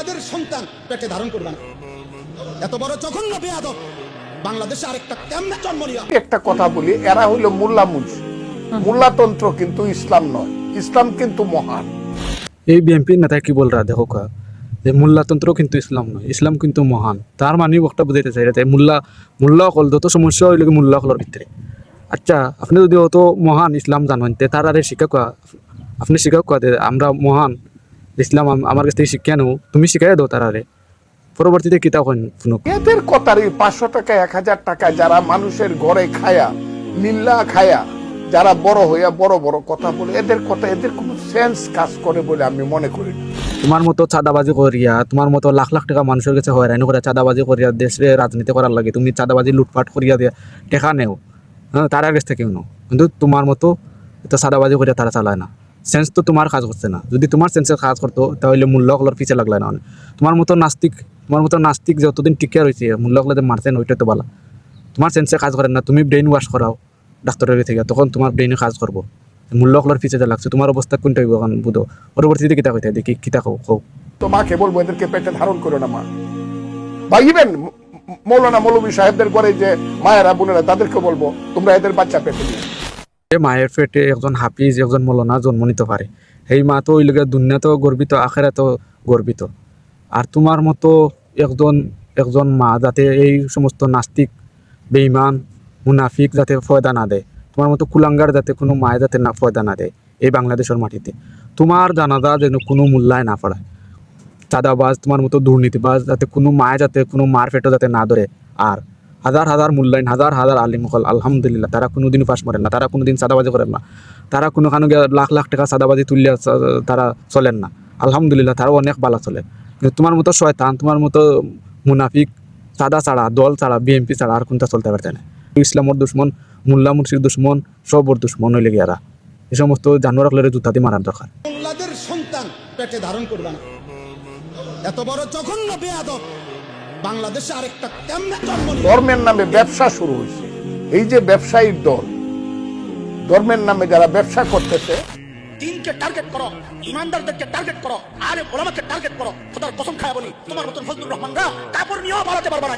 মোল্লাদের সন্তান পেটে ধারণ করবে না। এত বড় জঘন্য বেয়াদব। বাংলাদেশে আরেকটা কেমনে জন্ম নিয়া একটা কথা বলি এরা হইল মোল্লা মুন্সি মোল্লাতন্ত্র কিন্তু ইসলাম নয় ইসলাম কিন্তু মহান। এই বিএনপির নেতা কি বল রা দেখো কা যে মোল্লাতন্ত্র কিন্তু ইসলাম নয় ইসলাম কিন্তু মহান। তার মানে একটা বুঝাইতে চাই যে মোল্লা মোল্লা অকল যত সমস্যা হইল কি মোল্লা অকলের ভিতরে। আচ্ছা আপনি যদি অত মহান ইসলাম জানেন তে তার আরে শিক্ষা কোয়া আপনি শিক্ষা কোয়া যে আমরা মহান ইসলাম আমার কাছ থেকে শিক্ষা নেও তুমি শিখাই দাও তার আরে পরবর্তীতে কিতা কন শুনুক। এদের কথারই পাঁচশো টাকা এক হাজার টাকা যারা মানুষের ঘরে খায়া লিল্লা খায়া যারা বড় হইয়া বড় বড় কথা বলে এদের কথা এদের কোনো সেন্স কাজ করে বলে আমি মনে করি তোমার মতো চাঁদাবাজি করিয়া তোমার মতো লাখ লাখ টাকা মানুষের কাছে হয়রানি করে চাঁদাবাজি করিয়া দেশে রাজনীতি করার লাগে তুমি চাঁদাবাজি লুটপাট করিয়া দিয়া টেকা নেও। হ্যাঁ তার কাছ নাও। কিন্তু তোমার মতো এটা চাঁদাবাজি করিয়া তারা চালায় না। সেন্স তো তোমার কাজ করছে না। যদি তোমার সেন্সের কাজ করতো তাহলে মূল্যকলর পিছিয়ে লাগলে না। তোমার মতো নাস্তিক তোমার মতো নাস্তিক যতদিন টিকে রয়েছে মূল্যকলে যে মারছেন ওইটা তো বলা। তোমার সেন্সে কাজ করে না, তুমি ব্রেন ওয়াশ করাও ডাক্তারের থেকে তখন তোমার ব্রেনে কাজ করব মূল্যকলর পিছিয়ে লাগছে তোমার অবস্থা কোনটা বুধো? পরবর্তীতে কিতা কইতে দেখি কিতা কও কও। তো মাকে বলব এদেরকে পেটে ধারণ করো না, মা। বা ইভেন মৌলানা মৌলবী সাহেবদের ঘরে যে মায়েরা, বোনেরা তাদেরকে বলব, তোমরা এদের বাচ্চা পেটে নিয়ে। মায়ের পেটে একজন হাফিজ, একজন মৌলানা জন্ম নিতে পারে। সেই মা তো ওই লোকের দুনিয়াতেও গর্বিত, আখেরাতেও গর্বিত। আর তোমার মতো একজন একজন মা যাতে এই সমস্ত নাস্তিক বেইমান মুনাফিক যাতে ফয়দা না দেয়, তোমার মতো কুলাঙ্গার যাতে কোনো মায় যাতে না ফয়দা না দেয় এই বাংলাদেশের মাটিতে। তোমার জানাজা যেন কোনো মূল্যায় না পড়ায়। চাঁদাবাজ, তোমার মতো দুর্নীতিবাজ যাতে কোনো মায় যাতে কোনো মার পেটও যাতে না ধরে। আর হাজার হাজার মূল্যায়ন, হাজার হাজার আলিম হল আলহামদুলিল্লাহ। তারা কোনোদিন পাশ মারেন না, তারা কোনোদিন চাঁদাবাজি করেন না। তারা কোনো গিয়া লাখ লাখ টাকা সাদাবাজি তুললে তারা চলেন না। আলহামদুলিল্লাহ, তারাও অনেক বালা চলে। কিন্তু তোমার মতো শয়তান, তোমার মতো মুনাফিক সাদা ছাড়া, দল ছাড়া বিএনপি ছাড়া আর কোনটা চলতে পারছে না। ইসলামর দুশ্মন, মোল্লা মুর্শির দুশ্মন, সবর দুশ্মন হইলে গিয়ারা এই সমস্ত জানোয়ার জুতা দিয়ে মারার দরকার। সন্তান পেটে ধারণ করবে না। এত বড় জঘন্য বেয়াদব। বাংলাদেশে আরেকটা কেমনে জন্ম ধর্মের নামে ব্যবসা শুরু হয়েছে। এই যে ব্যবসায়ীর দল ধর্মের নামে যারা ব্যবসা করতেছে দিনকে টার্গেট করো ইমানদারদেরকে টার্গেট করো আরে ওলামাকে টার্গেট করো। খোদার কসম খায় বলি তোমার মতন ফজলুর রহমানরা কাপড় নিয়েও পালাতে পারবে না